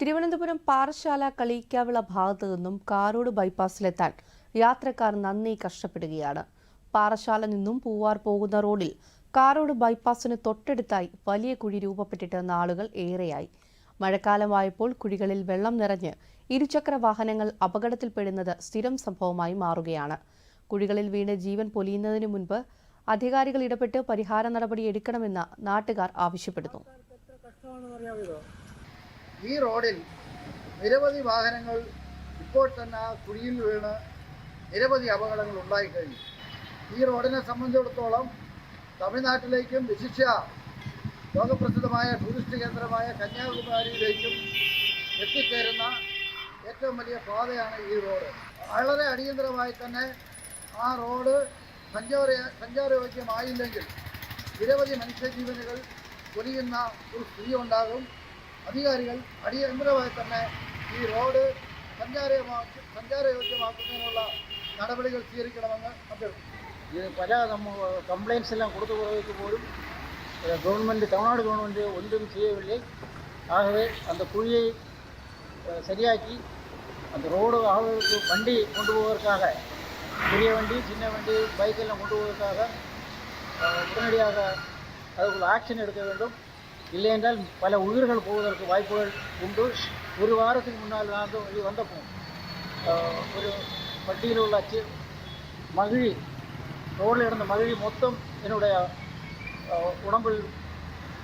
തിരുവനന്തപുരം പാറശാല കളിയിക്കാവിള ഭാഗത്തു നിന്നും കാരോട് ബൈപ്പാസിലെത്താൻ യാത്രക്കാർ നന്ദി കഷ്ടപ്പെടുകയാണ്. പാറശാല നിന്നും പൂവാർ പോകുന്ന റോഡിൽ കാറോട് ബൈപ്പാസിന് തൊട്ടടുത്തായി വലിയ കുഴി രൂപപ്പെട്ടിട്ട് ആളുകൾ ഏറെയായി. മഴക്കാലമായപ്പോൾ കുഴികളിൽ വെള്ളം നിറഞ്ഞ് ഇരുചക്ര വാഹനങ്ങൾ അപകടത്തിൽപ്പെടുന്നത് സ്ഥിരം സംഭവമായി മാറുകയാണ്. കുഴികളിൽ വീണ് ജീവൻ പൊലിയുന്നതിന് മുൻപ് അധികാരികൾ ഇടപെട്ട് പരിഹാര നടപടി എടുക്കണമെന്ന് നാട്ടുകാർ ആവശ്യപ്പെടുന്നു. ഈ റോഡിൽ നിരവധി വാഹനങ്ങൾ ഇപ്പോൾ തന്നെ കുഴിയിൽ വീണ് നിരവധി അപകടങ്ങൾ ഉണ്ടായിക്കഴിഞ്ഞു ഈ റോഡിനെ സംബന്ധിച്ചിടത്തോളം തമിഴ്നാട്ടിലേക്കും വിശിഷ്യ ലോകപ്രസിദ്ധമായ ടൂറിസ്റ്റ് കേന്ദ്രമായ കന്യാകുമാരിയിലേക്കും എത്തിച്ചേരുന്ന ഏറ്റവും വലിയ പാതയാണ് ഈ റോഡ്. വളരെ അടിയന്തരമായി തന്നെ ആ റോഡ് സഞ്ചാര സഞ്ചാരയോഗ്യമായില്ലെങ്കിൽ നിരവധി മനുഷ്യജീവനുകൾ പൊലിയുന്ന ഒരു സ്ഥിതി ഉണ്ടാകും. അധികാരികൾ അടിയന്തരമായി തന്നെ ഈ റോഡ് സഞ്ചാരമാക്കി സഞ്ചാരയോഗ്യമാക്കുന്നതിനുള്ള നടപടികൾ സ്വീകരിക്കണമെന്ന് അഭ്യർത്ഥിക്കുന്നു இது பல நம்ம கம்ப்ளைண்ட்ஸ் எல்லாம் கொடுத்த பிறகு போலும் கவர்மெண்ட் தமிழ்நாடு கவர்மெண்ட் ஒன்றும் செய்யவில்லை ஆகவே அந்த குழியை அஹ், சரியாக்கி அந்த ரோடு ஆவதற்கு வண்டி கொண்டு போவதற்காக பெரிய வண்டி சின்ன வண்டி பைக் எல்லாம் கொண்டு போவதற்காக அஹ், உடனடியாக அதுக்குள்ள ஆக்ஷன் எடுக்க வேண்டும் இல்லை என்றால் பல உயிர்கள் போவதற்கு வாய்ப்புகள் உண்டு ஒரு வாரத்துக்கு முன்னால் நான் வந்து இங்கே வந்தப்போ அஹ், ஒரு வண்டியில் உள்ள சி மகிழி ரோடில் இருந்த மகிழி மொத்தம் என்னுடைய அஹ், உடம்பில்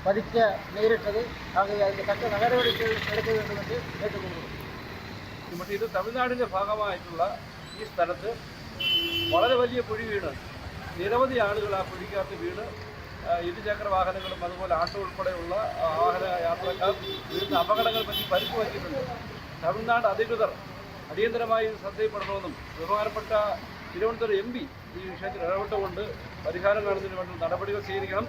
பதிக்க நேரிட்டது ஆகவே அதுக்கு தக்க நடவடிக்கைகள் எடுக்க வேண்டும் என்று கேட்டுக்கொள்கிறோம் മറ്റേ ഇത് തമിഴ്നാടിൻ്റെ ഭാഗമായിട്ടുള്ള ഈ സ്ഥലത്ത് വളരെ വലിയ കുഴി വീണ് നിരവധി ആളുകൾ ആ കുഴിക്കകത്ത് വീണ് ആ, ഇരുചക്ര വാഹനങ്ങളും അതുപോലെ ആട്ടോ ഉൾപ്പെടെയുള്ള വാഹന യാത്രക്കാർ വരുന്ന അപകടങ്ങൾ പറ്റി പരിക്ക് പറ്റിയിട്ടുണ്ട്. തമിഴ്നാട് അധികൃതർ അടിയന്തരമായി ശ്രദ്ധയിൽപ്പെടണമെന്നും ബഹുമാനപ്പെട്ട തിരുവനന്തപുരം എം പി ഈ വിഷയത്തിൽ ഇടപെട്ടുകൊണ്ട് പരിഹാരം കാണുന്നതിന് വേണ്ടി നടപടികൾ സ്വീകരിക്കണം.